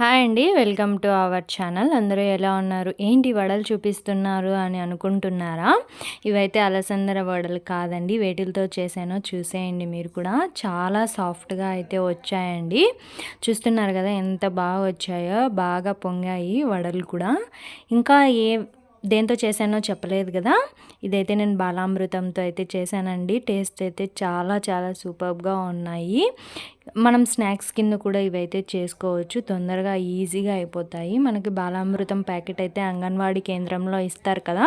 Hi అండి welcome to our channel. అందరూ ఎలా ఉన్నారు? ఏంటి వడలు చూపిస్తున్నారు అని అనుకుంటున్నారా? ఇవైతే అలసందర వడలు కాదండి వేటిలతో చేశానో చూసేయండి మీరు కూడా. చాలా సాఫ్ట్గా అయితే వచ్చాయండి. చూస్తున్నారు కదా ఎంత బాగా వచ్చాయో బాగా పొంగాయి వడలు కూడా. ఇంకా ఏ దేంతో చేశానో చెప్పలేదు కదా. ఇదైతే నేను బాలామృతంతో అయితే చేశానండి. టేస్ట్ అయితే చాలా చాలా సూపర్గా ఉన్నాయి. మనం స్నాక్స్ కింద కూడా ఇవైతే చేసుకోవచ్చు. తొందరగా ఈజీగా అయిపోతాయి. మనకి బాలామృతం ప్యాకెట్ అయితే అంగన్వాడీ కేంద్రంలో ఇస్తారు కదా.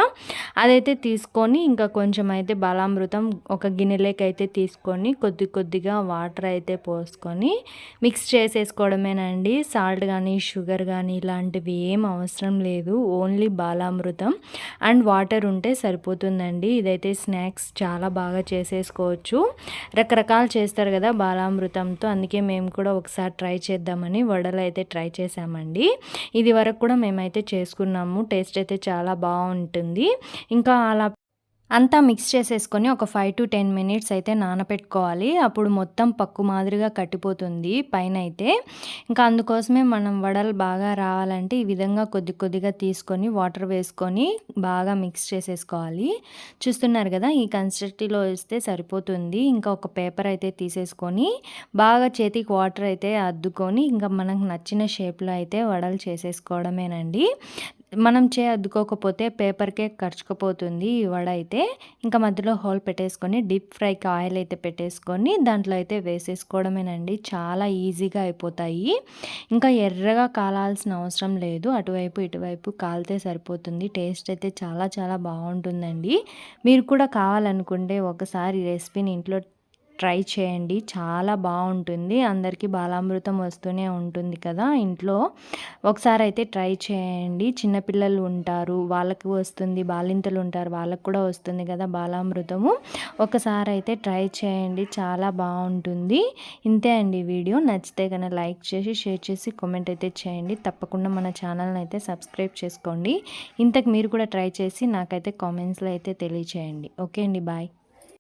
అదైతే తీసుకొని ఇంకా కొంచెం అయితే బాలామృతం ఒక గిన్నెలోకి అయితే తీసుకొని కొద్ది కొద్దిగా వాటర్ అయితే పోసుకొని మిక్స్ చేసేసుకోవడమేనండి. సాల్ట్ కానీ షుగర్ కానీ ఇలాంటివి ఏం అవసరం లేదు. ఓన్లీ బాలామృతం అండ్ వాటర్ ఉంటే సరిపోతుందండి. ఇదైతే స్నాక్స్ చాలా బాగా చేసేసుకోవచ్చు. రకరకాలు చేస్తారు కదా బాలామృతంతో. అందుకే మేము కూడా ఒకసారి ట్రై చేద్దామని వడలు అయితే ట్రై చేసామండి ఇది వరకు కూడా మేమైతే చేసుకున్నాము. టేస్ట్ అయితే చాలా బాగుంటుంది. ఇంకా అలా అంతా మిక్స్ చేసేసుకొని ఒక ఫైవ్ టు టెన్ మినిట్స్ అయితే నానపెట్టుకోవాలి. అప్పుడు మొత్తం పక్కు మాదిరిగా కట్టిపోతుంది పైన అయితే ఇంకా అందుకోసమే మనం వడలు బాగా రావాలంటే ఈ విధంగా కొద్ది కొద్దిగా తీసుకొని వాటర్ వేసుకొని బాగా మిక్స్ చేసేసుకోవాలి. చూస్తున్నారు కదా ఈ కన్సిస్టెన్సీలో వేస్తే సరిపోతుంది. ఇంకా ఒక పేపర్ అయితే తీసేసుకొని బాగా చేతికి వాటర్ అయితే అద్దుకొని ఇంకా మనకు నచ్చిన షేప్లో అయితే వడలు చేసేసుకోవడమేనండి. మనం చే అద్దుకోకపోతే పేపర్కే ఖర్చుకుపోతుంది ఈ వడ అయితే. ఇంకా మధ్యలో హోల్ పెట్టేసుకొని డీప్ ఫ్రైకి ఆయిల్ అయితే పెట్టేసుకొని దాంట్లో అయితే వేసేసుకోవడమేనండి. చాలా ఈజీగా అయిపోతాయి. ఇంకా ఎర్రగా కాలాల్సిన అవసరం లేదు. అటువైపు ఇటువైపు కాలితే సరిపోతుంది. టేస్ట్ అయితే చాలా చాలా బాగుంటుందండి. మీరు కూడా కావాలనుకుంటే ఒకసారి రెసిపీని ఇంట్లో ట్రై చేయండి. చాలా బాగుంటుంది. అందరికీ బాలామృతం వస్తూనే ఉంటుంది కదా ఇంట్లో. ఒకసారి అయితే ట్రై చేయండి. చిన్నపిల్లలు ఉంటారు. వాళ్ళకు వస్తుంది. బాలింతలు ఉంటారు. వాళ్ళకు కూడా వస్తుంది కదా బాలామృతము. ఒకసారి అయితే ట్రై చేయండి. చాలా బాగుంటుంది. ఇంతే అండి వీడియో. నచ్చితే కనుక లైక్ చేసి షేర్ చేసి కామెంట్ అయితే చేయండి. తప్పకుండా మన ఛానల్ని అయితే సబ్స్క్రైబ్ చేసుకోండి. ఇంతకు మీరు కూడా ట్రై చేసి నాకైతే కామెంట్స్లో అయితే తెలియచేయండి. ఓకే అండి. బాయ్.